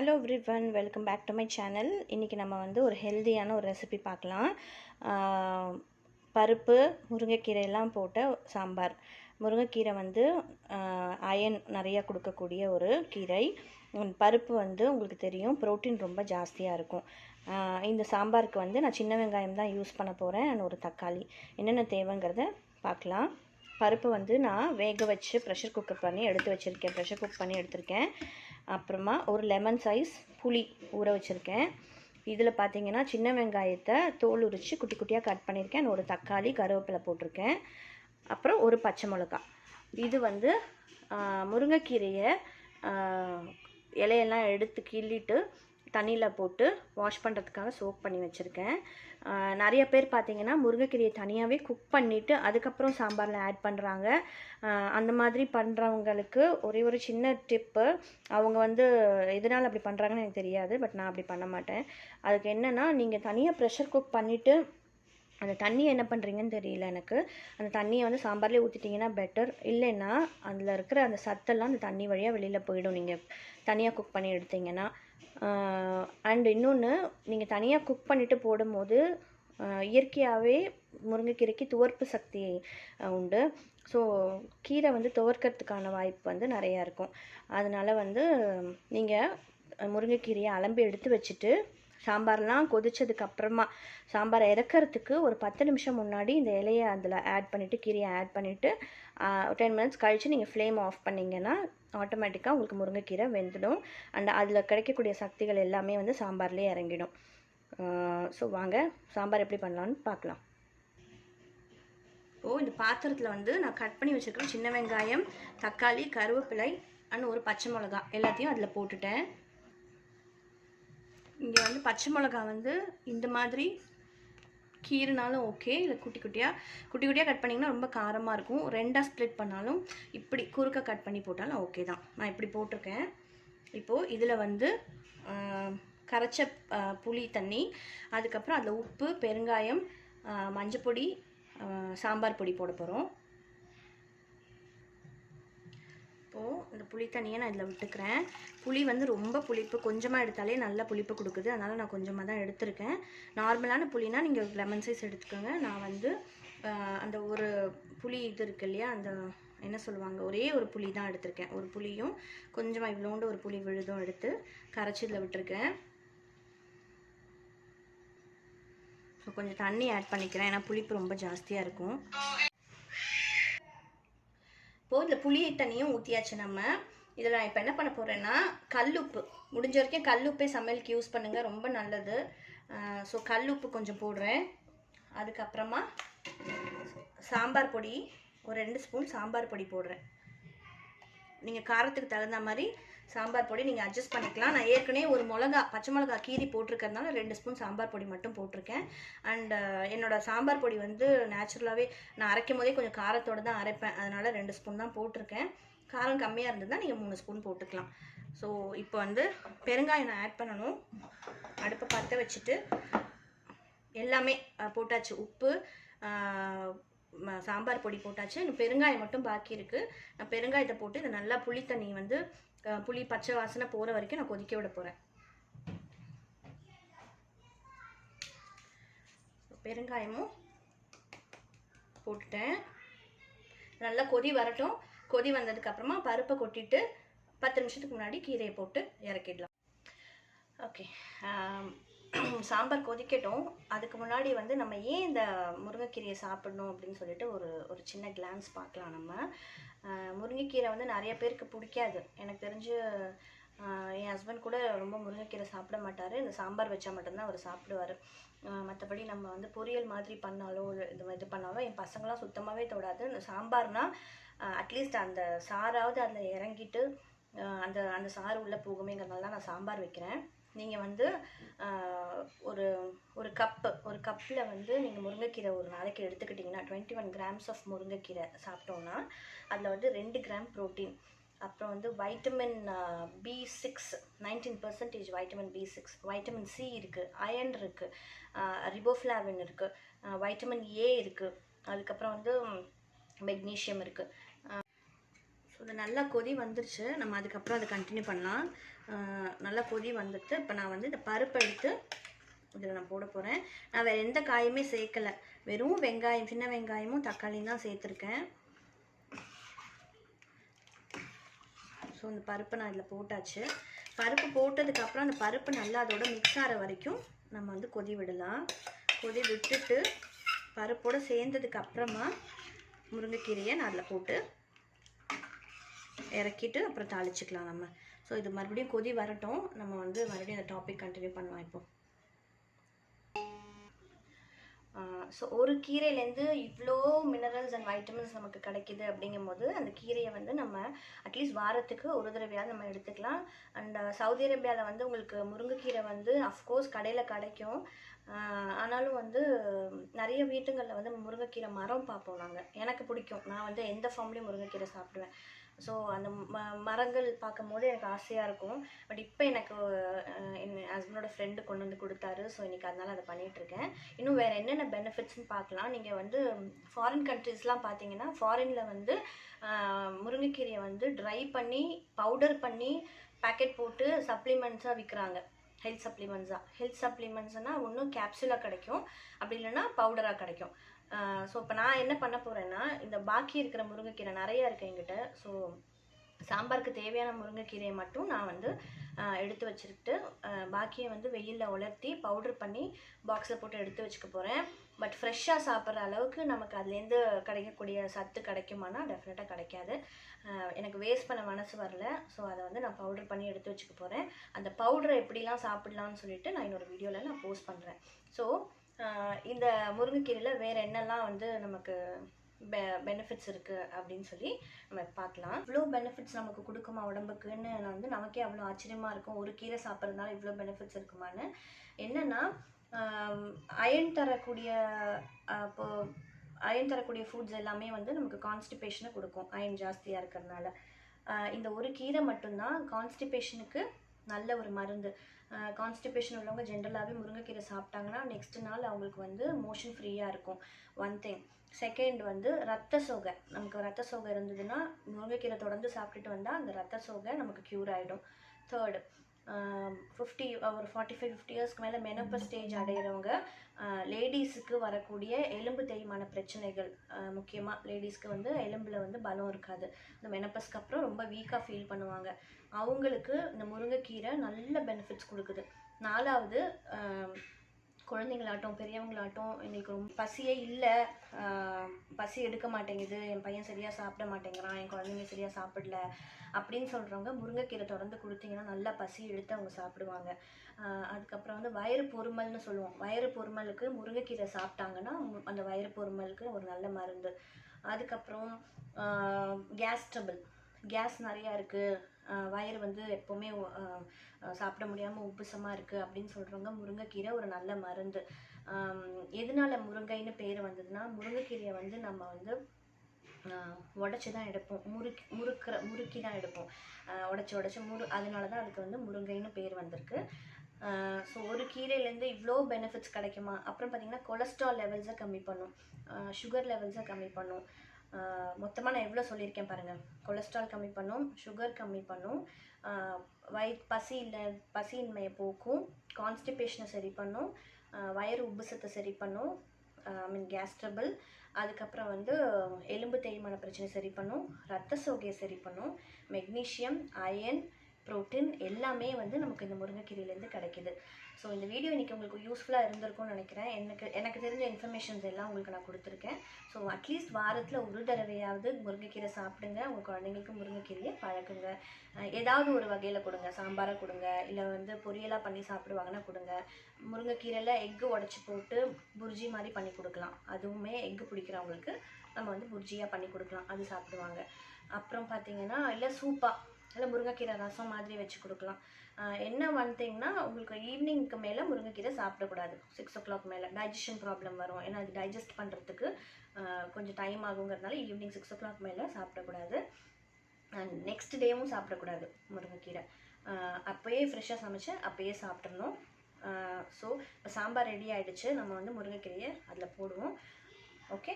Hello everyone welcome back to my channel இன்றைக்கி நம்ம வந்து ஒரு ஹெல்தியான ஒரு ரெசிபி பார்க்கலாம். பருப்பு முருங்கைக்கீரையெல்லாம் போட்ட சாம்பார். முருங்கைக்கீரை வந்து அயன் நிறையா கொடுக்கக்கூடிய ஒரு கீரை. பருப்பு வந்து உங்களுக்கு தெரியும் புரோட்டீன் ரொம்ப ஜாஸ்தியாக இருக்கும். இந்த சாம்பாருக்கு வந்து நான் சின்ன வெங்காயம் தான் யூஸ் பண்ண போகிறேன் அண்ட் ஒரு தக்காளி. என்னென்ன தேவைங்கிறத பார்க்கலாம். பருப்பு வந்து நான் வேக வச்சு ப்ரெஷர் குக்கர் பண்ணி எடுத்து வச்சுருக்கேன் ப்ரெஷர் குக் பண்ணி எடுத்திருக்கேன். அப்புறமா ஒரு லெமன் சைஸ் புளி ஊற வச்சுருக்கேன். இதில் பார்த்தீங்கன்னா சின்ன வெங்காயத்தை தோல் உரித்து குட்டி குட்டியாக கட் பண்ணியிருக்கேன். ஒரு தக்காளி கருவேப்பிலை போட்டிருக்கேன். அப்புறம் ஒரு பச்சை மிளகா இது வந்து முருங்கைக்கீரையை இலையெல்லாம் எடுத்து கிள்ளிட்டு தண்ணியில் போட்டு வாஷ் பண்ணுறதுக்காக சோக் பண்ணி வச்சுருக்கேன். நிறைய பேர் பார்த்திங்கன்னா முருங்கைக்கீரையை தனியாகவே குக் பண்ணிவிட்டு அதுக்கப்புறம் சாம்பாரில் ஆட் பண்ணுறாங்க அந்த மாதிரி பண்ணுறவங்களுக்கு ஒரே ஒரு சின்ன டிப்பு அவங்க வந்து எதனால் அப்படி பண்ணுறாங்கன்னு எனக்கு தெரியாது பட் நான் அப்படி பண்ண மாட்டேன். அதுக்கு என்னென்னா நீங்கள் தனியாக ப்ரெஷர் குக் பண்ணிவிட்டு அந்த தண்ணியை என்ன பண்ணுறீங்கன்னு தெரியல எனக்கு. அந்த தண்ணியை வந்து சாம்பார்லேயே ஊற்றிட்டிங்கன்னா பெட்டர் இல்லைன்னா அதில் இருக்கிற அந்த சத்தெல்லாம் அந்த தண்ணி வழியாக வெளியில் போயிடும். நீங்கள் தனியாக குக் பண்ணி எடுத்தீங்கன்னா. அண்ட் இன்னொன்று நீங்கள் தனியாக குக் பண்ணிவிட்டு போடும்போது இயற்கையாகவே முருங்கைக்கீரைக்கு துவர்ப்பு சக்தி உண்டு. ஸோ கீரை வந்து துவர்க்கறதுக்கான வாய்ப்பு வந்து நிறையா இருக்கும். அதனால் வந்து நீங்கள் முருங்கைக்கீரையை அலம்பி எடுத்து வச்சுட்டு சாம்பார்லாம் கொதிச்சதுக்கு அப்புறமா சாம்பாரை இறக்கறதுக்கு ஒரு பத்து நிமிஷம் முன்னாடி இந்த இலையை அதில் ஆட் பண்ணிவிட்டு கீரையை ஆட் பண்ணிவிட்டு டென் மினிட்ஸ் கழித்து நீங்கள் ஃப்ளேம் ஆஃப் பண்ணிங்கன்னா ஆட்டோமேட்டிக்காக உங்களுக்கு முருங்கைக்கீரை வெந்துடும். அண்ட் அதில் கிடைக்கக்கூடிய சக்திகள் எல்லாமே வந்து சாம்பார்லேயே இறங்கிடும். ஸோ வாங்க சாம்பார் எப்படி பண்ணலான்னு பார்க்கலாம். இப்போது இந்த பாத்திரத்தில் வந்து நான் கட் பண்ணி வச்சுருக்கிற சின்ன வெங்காயம் தக்காளி கருவேப்பிலை அண்ட் ஒரு பச்சை மிளகா எல்லாத்தையும் அதில் போட்டுட்டேன். இங்கே வந்து பச்சை மிளகா வந்து இந்த மாதிரி கீறுனாலும் ஓகே இல்லை குட்டி குட்டியாக குட்டி குட்டியாக கட் பண்ணிங்கன்னா ரொம்ப காரமாக இருக்கும். ரெண்டாக ஸ்ப்ளிட் பண்ணாலும் இப்படி குறுக்க கட் பண்ணி போட்டாலும் ஓகே தான். நான் இப்படி போட்டிருக்கேன். இப்போது இதில் வந்து கரைச்ச புளி தண்ணி அதுக்கப்புறம் அதில் உப்பு பெருங்காயம் மஞ்சப்பொடி சாம்பார் பொடி போட போகிறோம் இப்போது இந்த புளி தண்ணியை நான் இதில் விட்டுக்கிறேன். புளி வந்து ரொம்ப புளிப்பு கொஞ்சமாக எடுத்தாலே நல்ல புளிப்பு கொடுக்குது. அதனால் நான் கொஞ்சமாக தான் எடுத்திருக்கேன். நார்மலான புளினா நீங்கள் லெமன் சைஸ் எடுத்துக்கோங்க. நான் வந்து அந்த ஒரு புளி இது இருக்கு இல்லையா அந்த என்ன சொல்லுவாங்க ஒரே ஒரு புளி தான் எடுத்திருக்கேன். ஒரு புளியும் கொஞ்சமாக இவ்வளோண்டு ஒரு புளி விழுதும் எடுத்து கரைச்சி இதில் விட்டுருக்கேன். ஸோ கொஞ்சம் தண்ணி ஆட் பண்ணிக்கிறேன். ஏன்னா புளிப்பு ரொம்ப ஜாஸ்தியாக இருக்கும். இப்போது இந்த புளி தண்ணியும் ஊற்றியாச்சு நம்ம. இதில் நான் இப்போ என்ன பண்ண போகிறேன்னா கல்லுப்பு. முடிஞ்ச வரைக்கும் கல்லுப்பே சமையலுக்கு யூஸ் பண்ணுங்கள் ரொம்ப நல்லது. ஸோ கல்லுப்பு கொஞ்சம் போடுறேன். அதுக்கப்புறமா சாம்பார் பொடி ஒரு ரெண்டு ஸ்பூன் சாம்பார் பொடி போடுறேன். நீங்கள் காரத்துக்கு தகுந்த மாதிரி சாம்பார் பொடி நீங்கள் அட்ஜஸ்ட் பண்ணிக்கலாம். நான் ஏற்கனவே ஒரு மிளகா பச்சை மிளகா கீரி போட்டிருக்கறதுனால ரெண்டு ஸ்பூன் சாம்பார் பொடி மட்டும் போட்டிருக்கேன். அண்ட் என்னோடய சாம்பார் பொடி வந்து நேச்சுரலாகவே நான் அரைக்கும் போதே கொஞ்சம் காரத்தோடு தான் அரைப்பேன். அதனால் ரெண்டு ஸ்பூன் தான் போட்டிருக்கேன். காரம் கம்மியாக இருந்ததுன்னா நீங்கள் மூணு ஸ்பூன் போட்டுக்கலாம். ஸோ இப்போ வந்து பெருங்காயம் நான் ஆட் பண்ணணும். அடுப்பை பற்ற வச்சுட்டு எல்லாமே போட்டாச்சு. உப்பு சாம்பார் பொடி போட்டாச்சு. இன்னும் பெருங்காயம் மட்டும் பாக்கி இருக்குது நான் பெருங்காயத்தை போட்டு இதை நல்லா புளி தண்ணி வந்து புளி பச்சை வாசனை போகிற வரைக்கும் நான் கொதிக்க விட போகிறேன் பெருங்காயமும் போட்டுட்டேன். நல்லா கொதி வரட்டும். கொதி வந்ததுக்கு அப்புறமா பருப்பை கொட்டிட்டு பத்து நிமிஷத்துக்கு முன்னாடி கீரையை போட்டு இறக்கிடலாம். ஓகே சாம்பார் கொதிக்கட்டும். அதுக்கு முன்னாடி வந்து நம்ம ஏன் இந்த முருங்கைக்கீரையை சாப்பிடணும் அப்படின்னு சொல்லிட்டு ஒரு ஒரு சின்ன கிளான்ஸ் பார்க்கலாம் நம்ம. முருங்கைக்கீரை வந்து நிறைய பேருக்கு பிடிக்காது. எனக்கு தெரிஞ்சு என் ஹஸ்பண்ட் கூட ரொம்ப முருங்கைக்கீரை சாப்பிட மாட்டார். இந்த சாம்பார் வச்சா மட்டும்தான் அவர் சாப்பிடுவார். மற்றபடி நம்ம வந்து பொரியல் மாதிரி பண்ணாலோ இது இது பண்ணாலோ என் பசங்களாம் சுத்தமாகவே தொடாது. இந்த சாம்பார்னால் அட்லீஸ்ட் அந்த சாறாவது அதில் இறங்கிட்டு அந்த அந்த சாறு உள்ளே போகுமேங்கிறதுனால தான் நான் சாம்பார் வைக்கிறேன். நீங்கள் வந்து ஒரு ஒரு கப்பு ஒரு கப்பில் வந்து நீங்கள் முருங்கைக்கீரை ஒரு நாளைக்கு எடுத்துக்கிட்டிங்கன்னா டுவெண்ட்டி ஒன் கிராம்ஸ் ஆஃப் முருங்கைக்கீரை சாப்பிட்டோன்னா அதில் வந்து ரெண்டு கிராம் ப்ரோட்டீன் அப்புறம் வந்து vitamin B six nineteen percentage vitamin B six vitamin C இருக்குது அயன் இருக்குது ரிபோஃப்ளாவின் இருக்குது வைட்டமின் ஏ இருக்குது அதுக்கப்புறம் வந்து மெக்னீஷியம் இருக்குது ஸோ இது நல்லா கொதி வந்துருச்சு. நம்ம அதுக்கப்புறம் அதை கண்டினியூ பண்ணலாம். நல்லா கொதி வந்துட்டு இப்போ நான் வந்து இந்த பருப்பை எடுத்து இதில் நான் போட போகிறேன் நான் வேறு எந்த காயுமே சேர்க்கலை. வெறும் வெங்காயம் சின்ன வெங்காயமும் தக்காளியும் தான் சேர்த்துருக்கேன். ஸோ இந்த பருப்பை நான் இதில் போட்டாச்சு. பருப்பு போட்டதுக்கப்புறம் அந்த பருப்பு நல்லா அதோட மிக்ஸ் ஆகிற வரைக்கும் நம்ம வந்து கொதி விடலாம். கொதி விட்டுட்டு பருப்போடு சேர்ந்ததுக்கப்புறமா முருங்கைக்கீரையை நான் அதில் போட்டு இறக்கிட்டு அப்புறம் தாளிச்சிக்கலாம் நம்ம. ஸோ இது மறுபடியும் கொதி வரட்டும். நம்ம வந்து மறுபடியும் அந்த டாபிக் கண்டினியூ பண்ணலாம் இப்போ. ஸோ ஒரு கீரையிலேருந்து இவ்வளோ மினரல்ஸ் அண்ட் வைட்டமின்ஸ் நமக்கு கிடைக்குது அப்படிங்கும்போது அந்த கீரையை வந்து நம்ம அட்லீஸ்ட் வாரத்துக்கு ஒரு தடவையாவது நம்ம எடுத்துக்கலாம். அண்ட் சவுதி அரேபியாவில் வந்து உங்களுக்கு முருங்கைக்கீரை வந்து அஃப்கோர்ஸ் கடையில் கிடைக்கும். ஆனாலும் வந்து நிறைய வீட்டுங்களில் வந்து முருங்கைக்கீரை மரம் பார்ப்போம் நாங்கள் எனக்கு பிடிக்கும். நான் வந்து எந்த ஃபார்ம்லேயும் முருங்கைக்கீரை சாப்பிடுவேன். ஸோ அந்த ம மரங்கள் பார்க்கும்போது எனக்கு ஆசையாக இருக்கும். பட் இப்போ எனக்கு என் ஹஸ்பண்டோட ஃப்ரெண்டு கொண்டு வந்து கொடுத்தாரு. ஸோ இன்றைக்கி அதனால் அதை பண்ணிகிட்ருக்கேன் இன்னும் வேறு என்னென்ன பெனிஃபிட்ஸ்னு பார்க்கலாம். நீங்கள் வந்து ஃபாரின் கண்ட்ரீஸ்லாம் பார்த்தீங்கன்னா ஃபாரினில் வந்து முருங்கைக்கீரையை வந்து ட்ரை பண்ணி பவுடர் பண்ணி பேக்கெட் போட்டு சப்ளிமெண்ட்ஸாக விற்கிறாங்க ஹெல்த் சப்ளிமெண்ட்ஸாக ஹெல்த் சப்ளிமெண்ட்ஸ்னால் ஒன்றும் கேப்சூலாக கிடைக்கும். அப்படி இல்லைன்னா பவுடராக கிடைக்கும். ஸோ இப்போ நான் என்ன பண்ண போகிறேன்னா இந்த பாக்கி இருக்கிற முருங்கைக்கீரை நிறையா இருக்கு என்கிட்ட. ஸோ சாம்பாருக்கு தேவையான முருங்கைக்கீரையை மட்டும் நான் வந்து எடுத்து வச்சுக்கிட்டு பாக்கியை வந்து வெயிலில் உலர்த்தி பவுடர் பண்ணி பாக்ஸில் போட்டு எடுத்து வச்சுக்க போகிறேன் பட் ஃப்ரெஷ்ஷாக சாப்பிட்ற அளவுக்கு நமக்கு அதுலேருந்து கிடைக்கக்கூடிய சத்து கிடைக்குமானா டெஃபினட்டாக கிடைக்காது. எனக்கு வேஸ்ட் பண்ண மனசு வரல. ஸோ அதை வந்து நான் பவுடர் பண்ணி எடுத்து வச்சுக்க போகிறேன் அந்த பவுடரை எப்படிலாம் சாப்பிட்லான்னு சொல்லிட்டு நான் என்னோடய வீடியோவில் நான் போஸ்ட் பண்ணுறேன் ஸோ இந்த முருங்கைக்கீரையில் வேறு என்னெல்லாம் வந்து நமக்கு பெ பெனிஃபிட்ஸ் இருக்குது அப்படின்னு சொல்லி நம்ம பார்க்கலாம். இவ்வளோ பெனிஃபிட்ஸ் நமக்கு கொடுக்குமா உடம்புக்குன்னு நான் வந்து நமக்கே அவ்வளோ ஆச்சரியமாக இருக்கும். ஒரு கீரை சாப்பிட்றதுனால இவ்வளோ பெனிஃபிட்ஸ் இருக்குமான்னு. என்னென்னா அயன் தரக்கூடிய இப்போது இப்போ அயன் தரக்கூடிய ஃபுட்ஸ் எல்லாமே வந்து நமக்கு கான்ஸ்டிபேஷனை கொடுக்கும். அயன் ஜாஸ்தியாக இருக்கிறதுனால. இந்த ஒரு கீரை மட்டும்தான் கான்ஸ்டிபேஷனுக்கு நல்ல ஒரு மருந்து. கான்ஸ்டிபேஷன் உள்ளவங்க ஜென்ரலாகவே முருங்கைக்கீரை சாப்பிட்டாங்கன்னா நெக்ஸ்ட் நாள் அவங்களுக்கு வந்து மோஷன் ஃப்ரீயாக இருக்கும். ஒன் திங் செகண்ட் வந்து ரத்த சோகை. நமக்கு ரத்த சோகை இருந்ததுன்னா முருங்கைக்கீரை தொடர்ந்து சாப்பிட்டுட்டு வந்தால் அந்த ரத்த சோகை நமக்கு க்யூர் ஆகிடும் தேர்டு ஃபிஃப்டி ஒரு ஃபார்ட்டி ஃபைவ் ஃபிஃப்டி இயர்ஸ்க்கு மேலே மெனப்ப ஸ்டேஜ் அடையிறவங்க லேடிஸுக்கு வரக்கூடிய எலும்பு தேய்மான பிரச்சனைகள் முக்கியமாக லேடிஸ்க்கு வந்து எலும்பில் வந்து பலம் இருக்காது. இந்த மெனப்பஸ்க்கு அப்புறம் ரொம்ப வீக்காக ஃபீல் பண்ணுவாங்க. அவங்களுக்கு இந்த முருங்கைக்கீரை நல்ல பெனிஃபிட்ஸ் கொடுக்குது. நாலாவது குழந்தைங்களாட்டும் பெரியவங்களாட்டும் எங்களுக்கு ரொம்ப பசியே இல்லை. பசி எடுக்க மாட்டேங்குது என் பையன் சரியாக சாப்பிட மாட்டேங்கிறான் என் குழந்தைங்க சரியாக சாப்பிடல அப்படின்னு சொல்கிறவங்க முருங்கைக்கீரை தொடர்ந்து கொடுத்தீங்கன்னா நல்லா பசி எடுத்து அவங்க சாப்பிடுவாங்க. அதுக்கப்புறம் வந்து வயிறு பொறுமல்னு சொல்லுவோம். வயிறு பொறுமலுக்கு முருங்கைக்கீரை சாப்பிட்டாங்கன்னா அந்த வயிறு பொறுமலுக்கு ஒரு நல்ல மருந்து. அதுக்கப்புறம் கேஸ் ட்ரபிள் கேஸ் நிறையா இருக்குது வயிறு வந்து எப்போவுமே சாப்பிட முடியாமல் உப்புசமாக இருக்குது அப்படின்னு சொல்கிறவங்க முருங்கைக்கீரை ஒரு நல்ல மருந்து. எதனால முருங்கைன்னு பேர் வந்ததுன்னா முருங்கைக்கீரையை வந்து நம்ம வந்து உடச்சி தான் எடுப்போம். முறுக்கி முறுக்கிற முறுக்கி தான் எடுப்போம் உடச்சி உடச்சி முறு அதனால தான் அதுக்கு வந்து முருங்கைன்னு பேர் வந்திருக்கு. ஸோ ஒரு கீரையிலேருந்து இவ்வளோ பெனிஃபிட்ஸ் கிடைக்குமா? அப்புறம் பார்த்திங்கன்னா கொலஸ்ட்ரால் லெவல்ஸை கம்மி பண்ணும். சுகர் லெவல்ஸை கம்மி பண்ணும். மொத்தமாக நான் எவ்வளோ சொல்லியிருக்கேன் பாருங்கள் கொலஸ்ட்ரால் கம்மி பண்ணும் சுகர் கம்மி பண்ணும் வய பசி இல்லை பசியின்மையை போக்கும் கான்ஸ்டிபேஷனை சரி பண்ணும் வயிறு உப்புசத்தை சரி பண்ணும் ஐ மீன் கேஸ் ட்ரபிள் அதுக்கப்புறம் வந்து எலும்பு தேய்மான பிரச்சனை சரி பண்ணும் ரத்த சோகையை சரி பண்ணும் மெக்னீஷியம் அயன் புரோட்டீன் எல்லாமே வந்து நமக்கு இந்த முருங்கைக்கீரையிலேருந்து கிடைக்குது. ஸோ இந்த வீடியோ இன்றைக்கி உங்களுக்கு யூஸ்ஃபுல்லாக இருந்திருக்கும்னு நினைக்கிறேன். எனக்கு எனக்கு தெரிஞ்ச இன்ஃபர்மேஷன்ஸ் எல்லாம் உங்களுக்கு நான் கொடுத்துருக்கேன். ஸோ அட்லீஸ்ட் வாரத்தில் ஒரு தடவையாவது முருங்கைக்கீரை சாப்பிடுங்க. உங்கள் குழந்தைங்களுக்கு முருங்கைக்கீரையை பழக்குங்க. ஏதாவது ஒரு வகையில் கொடுங்க. சாம்பாரை கொடுங்க. இல்லை வந்து பொரியலாக பண்ணி சாப்பிடுவாங்கன்னா கொடுங்க. முருங்கைக்கீரையில் எக்கு உடச்சி போட்டு புர்ஜி மாதிரி பண்ணி கொடுக்கலாம். அதுவுமே எக்கு பிடிக்கிறவங்களுக்கு நம்ம வந்து புர்ஜியாக பண்ணி கொடுக்கலாம். அது சாப்பிடுவாங்க. அப்புறம் பார்த்தீங்கன்னா இல்லை சூப்பாக இல்லை முருங்கைக்கீரை ரசம் மாதிரி வச்சு கொடுக்கலாம். என்ன ஒன் திங்னா உங்களுக்கு ஈவினிங்க்கு மேலே முருங்கைக்கீரை சாப்பிடக்கூடாது. சிக்ஸ் ஓ கிளாக் மேலே டைஜஷன் ப்ராப்ளம் வரும். ஏன்னா அது டைஜஸ்ட் பண்ணுறதுக்கு கொஞ்சம் டைம் ஆகுங்கிறதுனால ஈவினிங் சிக்ஸ் ஓ கிளாக் மேலே சாப்பிடக்கூடாது. அண்ட் நெக்ஸ்ட் டேவும் சாப்பிடக்கூடாது முருங்கைக்கீரை. அப்போயே ஃப்ரெஷ்ஷாக சமைச்சு அப்போயே சாப்பிட்றணும் ஸோ இப்போ சாம்பார் ரெடி ஆகிடுச்சு நம்ம வந்து முருங்கைக்கீரையை அதில் போடுவோம். ஓகே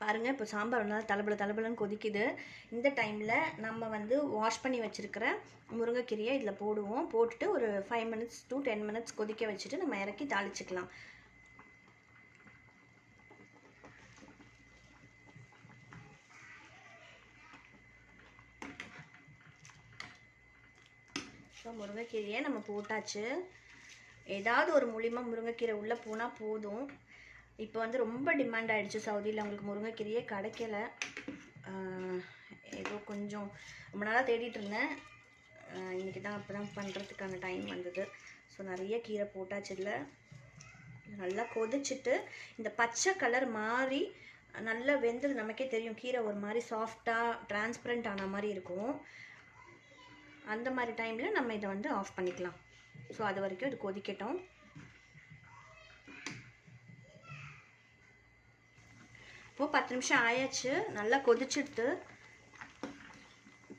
பாருங்கள் இப்போ சாம்பார் நல்லா தலைபல தலைபலன்னு கொதிக்குது. இந்த டைமில் நம்ம வந்து வாஷ் பண்ணி வச்சுருக்கிற முருங்கைக்கீரையை இதில் போடுவோம். போட்டுட்டு ஒரு five minutes to ten minutes கொதிக்க வச்சுட்டு நம்ம இறக்கி தாளிச்சுக்கலாம். ஸோ முருங்கைக்கீரையை நம்ம போட்டாச்சு. ஏதாவது ஒரு மூலியமாக முருங்கைக்கீரை உள்ளே போனால் போதும். இப்போ வந்து ரொம்ப டிமாண்ட் ஆகிடுச்சு சவுதியில். அவங்களுக்கு முருங்கைக்கீரையே கிடைக்கல. ஏதோ கொஞ்சம் ரொம்ப நாளாக தேடிட்டு இருந்தேன். இன்றைக்கி தான் அப்போ தான் பண்ணுறதுக்கான டைம் வந்தது. ஸோ நிறைய கீரை போட்டாச்சு இல்லை நல்லா கொதிச்சுட்டு இந்த பச்சை கலர் மாறி நல்லா வெந்தது நமக்கே தெரியும். கீரை ஒரு மாதிரி சாஃப்டாக டிரான்ஸ்பரண்ட் ஆன மாதிரி இருக்கும். அந்த மாதிரி டைமில் நம்ம இதை வந்து ஆஃப் பண்ணிக்கலாம். ஸோ அது வரைக்கும் இது கொதிக்கட்டும். இப்போது பத்து நிமிஷம் ஆயாச்சு. நல்லா கொதிச்சுடுத்து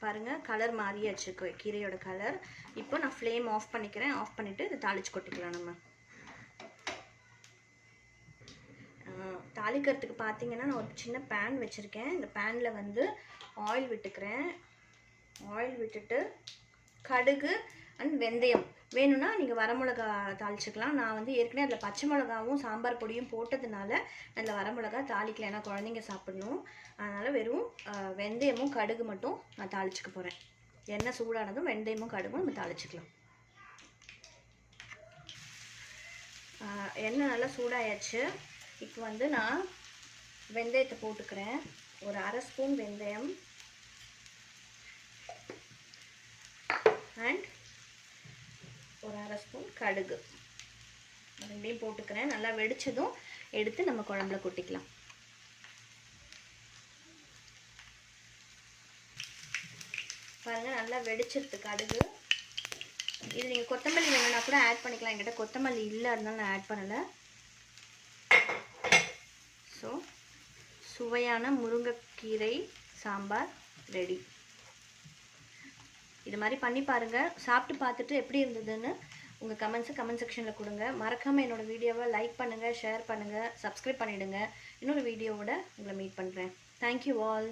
பாருங்கள் கலர் மாறியாச்சு கீரையோட கலர் இப்போ நான் ஃப்ளேம் ஆஃப் பண்ணிக்கிறேன். ஆஃப் பண்ணிவிட்டு இதை தாளிச்சு கொட்டிக்கலாம் நம்ம. தாளிக்கிறதுக்கு பார்த்தீங்கன்னா நான் ஒரு சின்ன பேன் வச்சுருக்கேன். இந்த பேனில் வந்து ஆயில் விட்டுக்கிறேன். ஆயில் விட்டுட்டு கடுகு அண்ட் வெந்தயம். வேணும்னா நீங்கள் வரமிளகா தாளிச்சுக்கலாம். நான் வந்து ஏற்கனவே அதில் பச்சை மிளகாவும் சாம்பார் பொடியும் போட்டதுனால அதில் வரமிளகா தாளிக்கல. ஏன்னா குழந்தைங்க சாப்பிடணும். அதனால் வெறும் வெந்தயமும் கடுகு மட்டும் நான் தாளிச்சுக்க போகிறேன் எண்ணெய் சூடானதும் வெந்தயமும் கடுகும் நம்ம தாளிச்சிக்கலாம். எண்ணெய் நல்லா சூடாயாச்சு. இப்போ வந்து நான் வெந்தயத்தை போட்டுக்கிறேன். ஒரு அரை ஸ்பூன் வெந்தயம். அண்ட் ஒரு அரை ஸ்பூன் கடுகு. ரெண்டையும் போட்டுக்கிறேன். நல்லா வெடிச்சதும் எடுத்து நம்ம குழம்புல கொட்டிக்கலாம். பாருங்கள் நல்லா வெடிச்சிருது கடுகு. இது நீங்கள் கொத்தமல்லி வேணும்னா கூட ஆட் பண்ணிக்கலாம். என்கிட்ட கொத்தமல்லி இல்லை அதனால நான் ஆட் பண்ணலை. ஸோ சுவையான முருங்கைக்கீரை சாம்பார் ரெடி இது மாதிரி பண்ணி பாருங்கள் சாப்பிட்டு பார்த்துட்டு எப்படி இருந்ததுன்னு உங்கள் கமெண்ட்ஸை கமெண்ட் செக்ஷனில் கொடுங்க. மறக்காமல் என்னோட வீடியோவை லைக் பண்ணுங்கள் ஷேர் பண்ணுங்கள் சப்ஸ்கிரைப் பண்ணிவிடுங்க இன்னொரு வீடியோவோட உங்களை மீட் பண்ணுறேன் தேங்க்யூ ஆல்